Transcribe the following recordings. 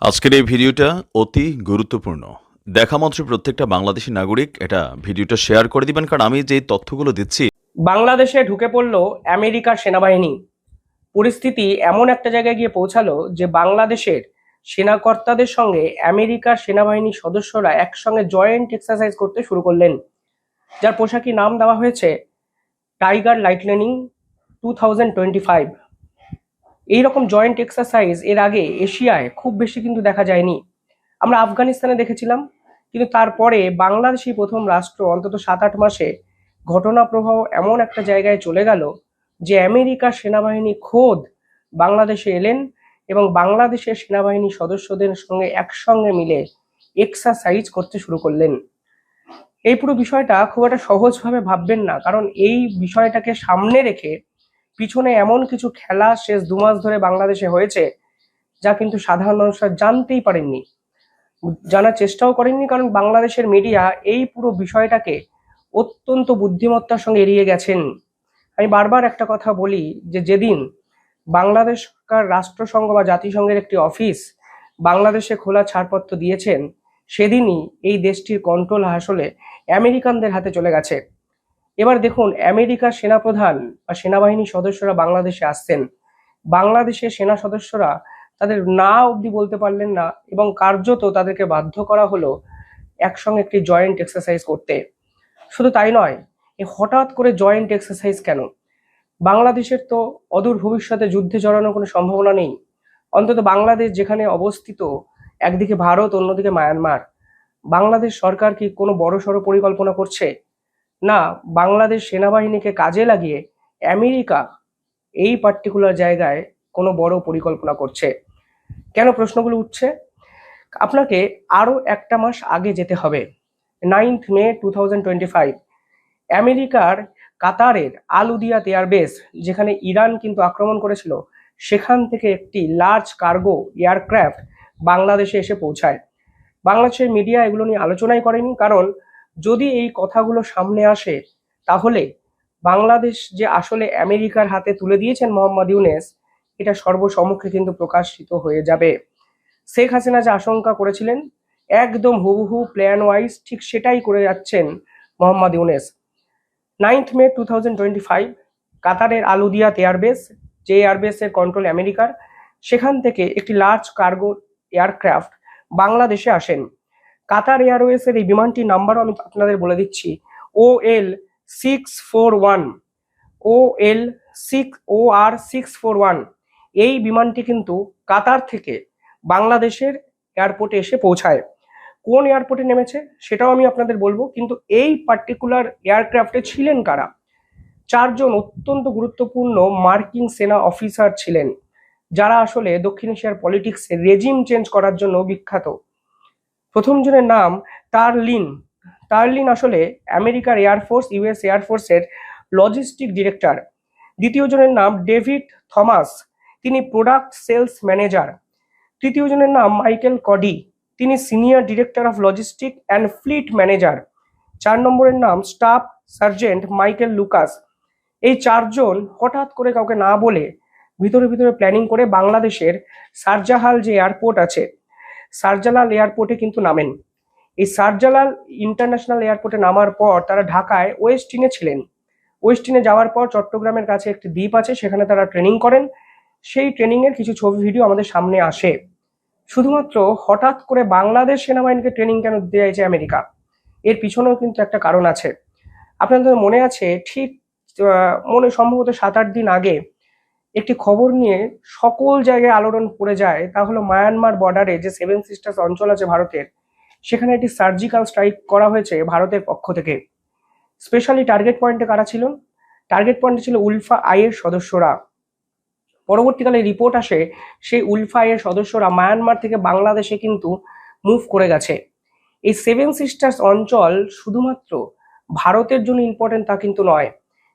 আজকের এই ভিডিওটা অতি গুরুত্বপূর্ণ। দেখা মাত্র প্রত্যেকটা বাংলাদেশি নাগরিক এটা ভিডিওটা শেয়ার করে দিবেন, কারণ আমি যে তথ্যগুলো দিচ্ছি বাংলাদেশে ঢুকে পড়ল আমেরিকার সেনাবাহিনী। পরিস্থিতি এমন একটা জায়গায় গিয়ে পৌঁছালো যে বাংলাদেশের সেনাকর্তাদের সঙ্গে আমেরিকার সেনাবাহিনীর সদস্যরা একসঙ্গে জয়েন্ট এক্সারসাইজ করতে শুরু করলেন। যার পোশাকি নাম দেওয়া হয়েছে tiger lightning two thousand twenty five. এইরকম জয়েন্ট এক্সারসাইজ এর আগে এশিয়ায় খুব বেশি কিন্তু দেখা যায়নি। আমরা আফগানিস্তানে দেখেছিলাম, কিন্তু তারপরে বাংলাদেশই প্রথম রাষ্ট্র অন্তত সাত আট মাসে ঘটনা প্রবাহ এমন একটা জায়গায় চলে গেল যে আমেরিকার সেনাবাহিনী খোদ বাংলাদেশে এলেন এবং বাংলাদেশের সেনাবাহিনী সদস্যদের সঙ্গে একসঙ্গে মিলে এক্সারসাইজ করতে শুরু করলেন। এই পুরো বিষয়টা খুব একটা সহজভাবে ভাববেন না, কারণ এই বিষয়টাকে সামনে রেখে পিছনে এমন কিছু খেলা শেষ দু মাস ধরে বাংলাদেশে হয়েছে, যা কিন্তু সাধারণ মানুষরা জানতেই পারেননি। জানার চেষ্টাও করেননি, কারণ বাংলাদেশের মিডিয়া এই পুরো বিষয়টাকে অত্যন্ত বুদ্ধিমত্তার সঙ্গে এড়িয়ে গেছেন। আমি বারবার একটা কথা বলি যে যেদিন বাংলাদেশ সরকার রাষ্ট্রসংঘ বা জাতিসংঘের একটি অফিস বাংলাদেশে খোলা ছাড়পত্র দিয়েছেন, সেদিনই এই দেশটির কন্ট্রোল আসলে আমেরিকানদের হাতে চলে গেছে। এবার দেখুন, আমেরিকার সেনাপ্রধান বা সেনাবাহিনীর সদস্যরা বাংলাদেশে আসছেন। বাংলাদেশের সেনা সদস্যরা তাদের না অবধি বলতে পারলেন না এবং কার্যত তাদেরকে বাধ্য করা হলো একসঙ্গে একটি জয়েন্ট এক্সারসাইজ করতে। শুধু তাই নয়, এ হঠাৎ করে জয়েন্ট এক্সারসাইজ কেন? বাংলাদেশের তো অদূর ভবিষ্যতে যুদ্ধে জড়ানোর কোনো সম্ভাবনা নেই। অন্তত বাংলাদেশ যেখানে অবস্থিত, একদিকে ভারত, অন্যদিকে মায়ানমার। বাংলাদেশ সরকার কি কোনো বড় সড়ো পরিকল্পনা করছে? না, বাংলাদেশ সেনাবাহিনীকে কাজে লাগিয়ে আমেরিকা এই পার্টিকুলার জায়গায় কোনো বড় পরিকল্পনা করছে। কেন প্রশ্নগুলো উঠছে? আপনাকে আরও একটা মাস আগে যেতে হবে। নাইন্থ মে টু আমেরিকার কাতারের আলুদিয়াত এয়ারবেস যেখানে ইরান কিন্তু আক্রমণ করেছিল, সেখান থেকে একটি লার্জ কার্গো এয়ারক্রাফট বাংলাদেশে এসে পৌঁছায়। বাংলাদেশের মিডিয়া এগুলো নিয়ে আলোচনাই করেনি, কারণ যদি এই কথাগুলো সামনে আসে, তাহলে বাংলাদেশ যে আসলে আমেরিকার হাতে তুলে দিয়েছেন মোহাম্মদ ইউনেস, এটা সর্বসম্মুখে কিন্তু প্রকাশিত হয়ে যাবে। শেখ হাসিনা যে আশঙ্কা করেছিলেন, একদম হুবহু প্ল্যান ওয়াইজ ঠিক সেটাই করে যাচ্ছেন Mohammad Yunus. Ninth May two thousand twenty five কাতারের আলুদিয়াত এয়ারবেস যে এয়ারবেসের কন্ট্রোল আমেরিকার, সেখান থেকে একটি লার্জ কার্গো এয়ারক্রাফট বাংলাদেশে আসেন। কাতার এয়ারওয়েজের এই বিমানটির নাম্বারও আমি আপনাদের বলে দিচ্ছি। O L six four one O L six O R six four one এই বিমানটি কিন্তু কাতার থেকে বাংলাদেশের এয়ারপোর্টে এসে পৌঁছায়। কোন এয়ারপোর্টে নেমেছে সেটাও আমি আপনাদের বলব, কিন্তু এই পার্টিকুলার এয়ারক্রাফটে ছিলেন কারা? চারজন অত্যন্ত গুরুত্বপূর্ণ মার্কিন সেনা অফিসার ছিলেন, যারা আসলে দক্ষিণ এশিয়ার পলিটিক্স রেজিম চেঞ্জ করার জন্য বিখ্যাত। প্রথম জনের নাম টার্লিন টার্লিন আসলে আমেরিকার এয়ারফোর্স ইউএস এয়ারফোর্সের লজিস্টিক ডিরেক্টর দ্বিতীয় জনের নাম ডেভিড থমাস। তিনি প্রোডাক্ট সেলস ম্যানেজার তৃতীয় জনের নাম মাইকেল কডি। তিনি senior director of logistic and fleet manager চার নম্বরের নাম স্টাফ সার্জেন্ট মাইকেল লুকাস। এই চারজন হঠাৎ করে কাউকে না বলে ভিতরে ভিতরে প্ল্যানিং করে বাংলাদেশের সারজাহাল যে এয়ারপোর্ট আছে শারজালাল এয়ারপোর্টে কিন্তু নামেন। এই শারজালাল ইন্টারন্যাশনাল এয়ারপোর্টে নামার পর তারা ঢাকায় ওয়েস্টিনে ছিলেন। ওয়েস্টিনে যাওয়ার পর চট্টগ্রামের কাছে একটি দ্বীপ আছে, সেখানে তারা ট্রেনিং করেন। সেই ট্রেনিংয়ের কিছু ছবি, ভিডিও আমাদের সামনে আসে। শুধুমাত্র হঠাৎ করে বাংলাদেশ সেনাবাহিনীকে ট্রেনিং কেন চাইছে আমেরিকা? এর পিছনেও কিন্তু একটা কারণ আছে। আপনাদের মনে আছে, ঠিক মনে সম্ভবত সাত আট দিন আগে একটি খবর নিয়ে সকল জায়গায় আলোড়ন পড়ে যায়, তা হলো মায়ানমার বর্ডারে যে সেভেন সিস্টার্স অঞ্চল আছে ভারতের, সেখানে একটি সার্জিক্যাল স্ট্রাইক করা হয়েছে ভারতের পক্ষ থেকে। স্পেশালি টার্গেট পয়েন্টে কারা ছিল? টার্গেট পয়েন্টে ছিল উলফা আইয়ের সদস্যরা। পরবর্তীকালে রিপোর্ট আসে, সেই উলফা আইয়ের সদস্যরা মায়ানমার থেকে বাংলাদেশে কিন্তু মুভ করে গেছে। এই সেভেন সিস্টার্স অঞ্চল শুধুমাত্র ভারতের জন্য ইম্পর্টেন্ট তা কিন্তু নয়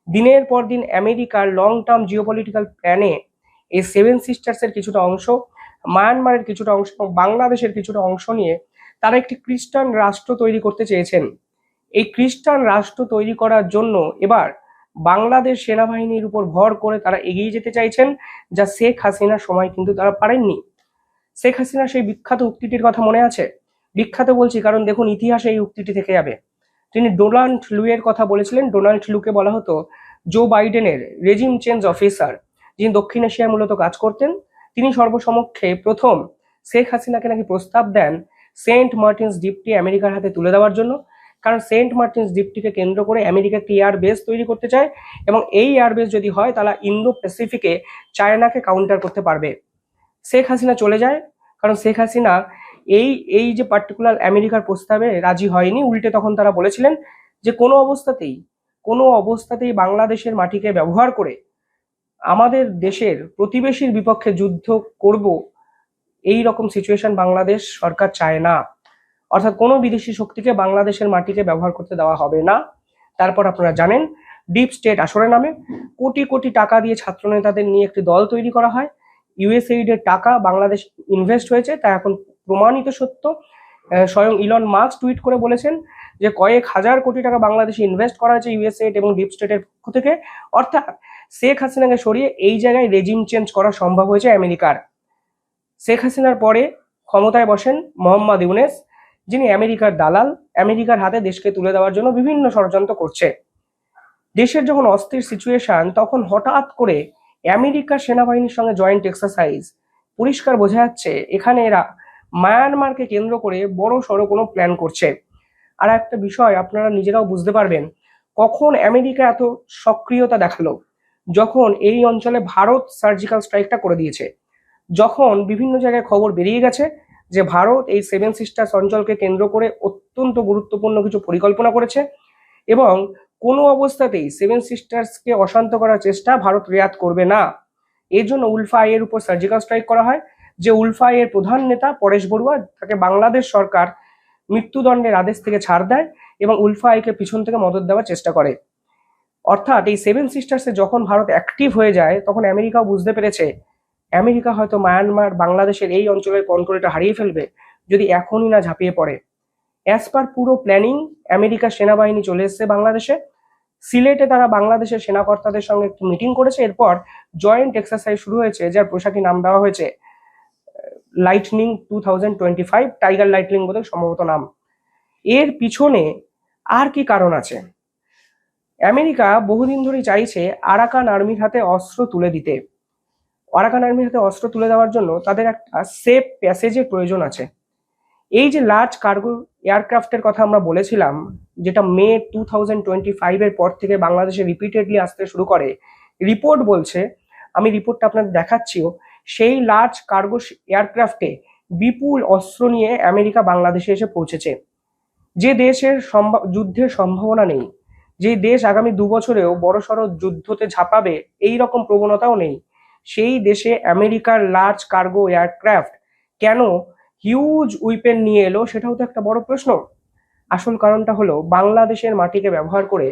দিনের পর দিন আমেরিকার লং টার্ম জিওপলিটিক্যাল প্ল্যানে এই সেভেন সিস্টার্সের কিছুটা অংশ মায়ানমারের কিছুটা অংশ এবং বাংলাদেশের কিছুটা অংশ নিয়ে তারা একটি খ্রিস্টান রাষ্ট্র তৈরি করতে চেয়েছেন। এই খ্রিস্টান রাষ্ট্র তৈরি করার জন্য এবার বাংলাদেশ সেনাবাহিনীর উপর ভর করে তারা এগিয়ে যেতে চাইছেন, যা শেখ হাসিনার সময় কিন্তু তারা পারেননি। শেখ হাসিনা সেই বিখ্যাত উক্তিটির কথা মনে আছে? বিখ্যাত বলছি, কারণ দেখুন, ইতিহাসে এই উক্তিটি থেকে যাবে। তিনি ডোনাল্ড লুয়ের কথা বলেছিলেন। ডোনাল্ড লুকে বলা হতো, জো বাইডেনের রেজিম চেঞ্জ অফিসার, যিনি দক্ষিণ এশিয়ায় মূলত কাজ করতেন, তিনি সর্বসমক্ষে প্রথম শেখ হাসিনাকে নাকি প্রস্তাব দেন সেন্ট মার্টিনস দ্বীপটি আমেরিকার হাতে তুলে দেওয়ার জন্য। কারণ সেন্ট মার্টিনস দ্বীপটিকে কেন্দ্র করে আমেরিকা একটি এয়ার বেস তৈরি করতে চায় এবং এই এয়ারবেস যদি হয়, তাহলে ইন্দো প্যাসিফিকে চায়নাকে কাউন্টার করতে পারবে। শেখ হাসিনা চলে যায়, কারণ শেখ হাসিনা এই এই যে পার্টিকুলার আমেরিকার প্রস্তাবে রাজি হয়নি, উল্টে তখন তারা বলেছিলেন যে কোনো অবস্থাতেই কোনো অবস্থাতেই বাংলাদেশের মাটিকে ব্যবহার করে আমাদের দেশের প্রতিবেশীর বিপক্ষে যুদ্ধ করব, এই রকম সিচুয়েশন বাংলাদেশ সরকার চায় না। অর্থাৎ কোনো বিদেশি শক্তিকে বাংলাদেশের মাটিকে ব্যবহার করতে দেওয়া হবে না। তারপর আপনারা জানেন ডিপ স্টেট আসরে নামে কোটি কোটি টাকা দিয়ে ছাত্রনেতাদের নিয়ে একটি দল তৈরি করা হয়। ইউএসএইড এর টাকা বাংলাদেশ ইনভেস্ট হয়েছে তা এখন প্রমাণিত সত্য স্বয়ং ইলন মার্কস টুইট করে বলেছেন যে কয়েক হাজার কোটি টাকা বাংলাদেশে ইনভেস্ট করা হয়েছে ইউএসএইড এবং ডিপ স্টেটের পক্ষ থেকে। অর্থাৎ শেখ হাসিনাকে সরিয়ে এই জায়গায় রেজিম চেঞ্জ করা সম্ভব হয়েছে আমেরিকার। শেখ হাসিনার পরে ক্ষমতায় বসেন মোহাম্মদ ইউনেস, যিনি আমেরিকার দালাল, আমেরিকার হাতে দেশকে তুলে দেওয়ার জন্য বিভিন্ন ষড়যন্ত্র করছে। দেশের যখন অস্থির সিচুয়েশন তখন হঠাৎ করে আমেরিকার সেনাবাহিনীর সঙ্গে জয়েন্ট এক্সারসাইজ পরিষ্কার বোঝা যাচ্ছে এখানে এরা মায়ানমারকে কেন্দ্র করে বড় সড়ো কোনো প্ল্যান করছে। আর একটা বিষয় আপনারা নিজেরাও বুঝতে পারবেন, কখন আমেরিকা এত সক্রিয়তা দেখাল? যখন এই অঞ্চলে ভারত সার্জিক্যাল স্ট্রাইকটা করে দিয়েছে। যখন বিভিন্ন জায়গায় খবর বেরিয়ে গেছে যে ভারত এই সেভেন সিস্টার্স অঞ্চলকে কেন্দ্র করে অত্যন্ত গুরুত্বপূর্ণ কিছু পরিকল্পনা করেছে এবং কোনো অবস্থাতেই সেভেন সিস্টার্সকে অশান্ত করার চেষ্টা ভারত রেয়াত করবে না। এর জন্য উলফা আইয়ের উপর সার্জিক্যাল স্ট্রাইক করা হয়। যে উলফা এর প্রধান নেতা পরেশ বড়ুয়া তাকে বাংলাদেশ সরকার মৃত্যুদণ্ডের আদেশ থেকে ছাড় দেয় এবং উলফা আইকে পিছন থেকে মদত দেওয়ার চেষ্টা করে। অর্থাৎ এই সেভেন সিস্টার্সে যখন ভারত অ্যাক্টিভ হয়ে যায়, তখন আমেরিকাও বুঝতে পেরেছে, আমেরিকা হয়তো মায়ানমার বাংলাদেশের এই অঞ্চলের কন্ট্রোলটা হারিয়ে ফেলবে, যদি এখনই না ঝাঁপিয়ে পড়ে। অ্যাজ পার পুরো প্ল্যানিং আমেরিকার সেনাবাহিনী চলে এসেছে বাংলাদেশে। সিলেটে তারা বাংলাদেশের সেনাকর্তাদের সঙ্গে একটি মিটিং করেছে। এরপর জয়েন্ট এক্সারসাইজ শুরু হয়েছে, যার পোশাকি নাম দেওয়া হয়েছে lightning two thousand twenty five tiger lightning বলে সম্ভবত নাম। এর পিছনে আর কি কারণ আছে? আমেরিকা বহুদিন ধরেই চাইছে আরাকান আর্মির হাতে অস্ত্র তুলে দিতে। আরাকান আর্মির হাতে অস্ত্র তুলে দেওয়ার জন্য তাদের একটা সেফ প্যাসেজের প্রয়োজন আছে। এই যে লার্জ কার্গো এয়ারক্রাফটের কথা আমরা বলেছিলাম, যেটা মে টু থাউজেন্ড টোয়েন্টি ফাইভের পর থেকে বাংলাদেশে রিপিটেডলি আসতে শুরু করে রিপোর্ট বলছে, আমি রিপোর্টটা আপনাদের দেখাচ্ছিও সেই লার্জ কার্গো এয়ারক্রাফটে বিপুল অস্ত্র নিয়ে আমেরিকা বাংলাদেশে এসে পৌঁছেছে। যে দেশের যুদ্ধের সম্ভাবনা নেই, যে দেশ আগামী দু বছরেও বড়সড় যুদ্ধতে ঝাঁপাবে, এই রকম প্রবণতাও নেই। সেই দেশে আমেরিকার লার্জ কার্গো এয়ারক্রাফট কেন হিউজ উইপেন নিয়ে এলো সেটাও তো একটা বড় প্রশ্ন। আসল কারণটা হলো বাংলাদেশের মাটিকে ব্যবহার করে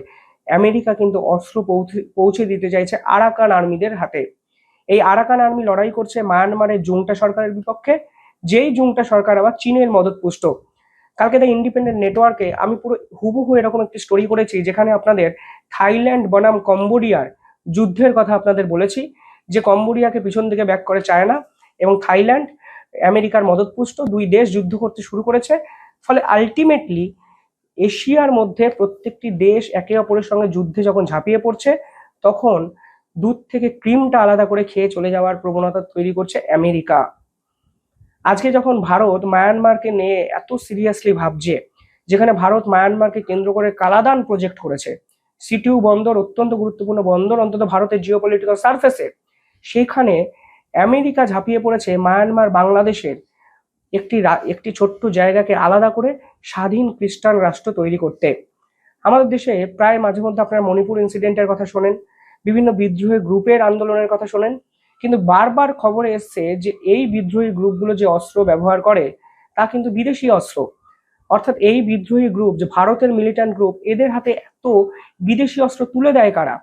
আমেরিকা কিন্তু অস্ত্র পৌঁছে দিতে চাইছে আরাকান আর্মিদের হাতে। এই আরাকান আর্মি লড়াই করছে মায়ানমারের জুংটা সরকারের বিপক্ষে, যেই জুংটা সরকার আবার চীনের মদতপুষ্ট কালকে দ্য ইন্ডিপেন্ডেন্ট নেটওয়ার্কে আমি পুরো হুবহু এরকম একটি স্টোরি করেছি, যেখানে আপনাদের থাইল্যান্ড, বনাম, কম্বোডিয়ার যুদ্ধের কথা আপনাদের বলেছি, যে কম্বোডিয়াকে পিছন দিকে ব্যাক করে চায়না এবং থাইল্যান্ড আমেরিকার মদতপুষ্ট দুই দেশ যুদ্ধ করতে শুরু করেছে। ফলে আলটিমেটলি এশিয়ার মধ্যে প্রত্যেকটি দেশ একে অপরের সঙ্গে যুদ্ধে যখন ঝাঁপিয়ে পড়ছে, তখন দুধ থেকে ক্রিমটা আলাদা করে খেয়ে চলে যাওয়ার প্রবণতা তৈরি করছে আমেরিকা। আজকে যখন ভারত মায়ানমারকে নিয়ে এত সিরিয়াসলি ভাবছে, যেখানে ভারত মায়ানমারকে কেন্দ্র করে কালাদান প্রজেক্ট করেছে সিটিউ বন্দর অত্যন্ত গুরুত্বপূর্ণ বন্দর, অন্তত ভারতের জিওপলিটিক্যাল সার্ফেসে সেখানে আমেরিকা ঝাঁপিয়ে পড়েছে মায়ানমার বাংলাদেশের একটি একটি ছোট্ট জায়গাকে আলাদা করে স্বাধীন খ্রিস্টান রাষ্ট্র তৈরি করতে। আমাদের দেশে প্রায় মাঝে মধ্যে আপনারা মণিপুর ইনসিডেন্টের কথা শোনেন বিভিন্ন বিদ্রোহী গ্রুপের আন্দোলনের কথা শোনেন। কিন্তু বারবার খবরে এসছে যে এই বিদ্রোহী গ্রুপগুলো যে অস্ত্র ব্যবহার করে, তা কিন্তু বিদেশি অস্ত্র। অর্থাৎ এই বিদ্রোহী গ্রুপ, যে ভারতের মিলিট্যান্ট গ্রুপ এদের হাতে এত বিদেশি অস্ত্র তুলে দেয় কারা?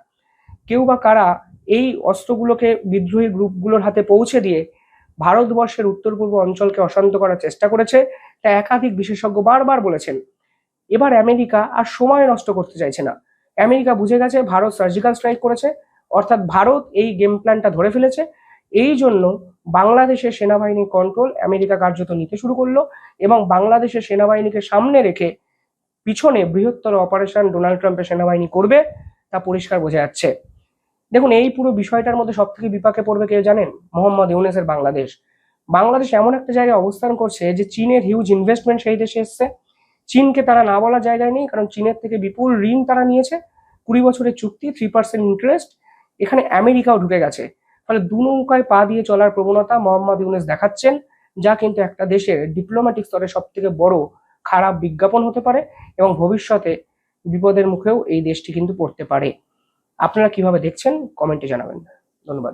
কেউ বা কারা এই অস্ত্রগুলোকে বিদ্রোহী গ্রুপগুলোর হাতে পৌঁছে দিয়ে ভারতবর্ষের উত্তর পূর্ব অঞ্চলকে অশান্ত করার চেষ্টা করেছে, তা একাধিক বিশেষজ্ঞ বারবার বলেছেন। এবার আমেরিকা আর সময় নষ্ট করতে চাইছে না। আমেরিকা বুঝে গেছে, ভারত সার্জিক্যাল স্ট্রাইক করেছে, অর্থাৎ ভারত এই গেম প্ল্যানটা ধরে ফেলেছে। এই জন্য বাংলাদেশের সেনাবাহিনীর কন্ট্রোল আমেরিকা কার্যত নিতে শুরু করল এবং বাংলাদেশের সেনাবাহিনীকে সামনে রেখে পিছনে বৃহত্তর অপারেশন ডোনাল্ড ট্রাম্পের সেনাবাহিনী করবে তা পরিষ্কার বোঝা যাচ্ছে। দেখুন, এই পুরো বিষয়টার মধ্যে সব থেকে বিপাকে পড়বে কেউ জানেন? মোহাম্মদ ইউনেসের বাংলাদেশ। বাংলাদেশ এমন একটা জায়গায় অবস্থান করছে যে চীনের হিউজ ইনভেস্টমেন্ট সেই দেশে এসছে। চীনকে তারা না বলার জায়গায় নেই, কারণ চীনের থেকে বিপুল ঋণ তারা নিয়েছে। কুড়ি বছরের চুক্তি থ্রি পার্সেন্ট ইন্টারেস্ট এখানে আমেরিকাও ঢুকে গেছে। ফলে দু নৌকায় পা দিয়ে চলার প্রবণতা মোহাম্মদ ইউনেস দেখাচ্ছেন, যা কিন্তু একটা দেশের ডিপ্লোম্যাটিক স্তরে সব থেকে বড় খারাপ বিজ্ঞাপন হতে পারে এবং ভবিষ্যতে বিপদের মুখেও এই দেশটি কিন্তু পড়তে পারে। আপনারা কীভাবে দেখছেন, কমেন্টে জানাবেন। ধন্যবাদ।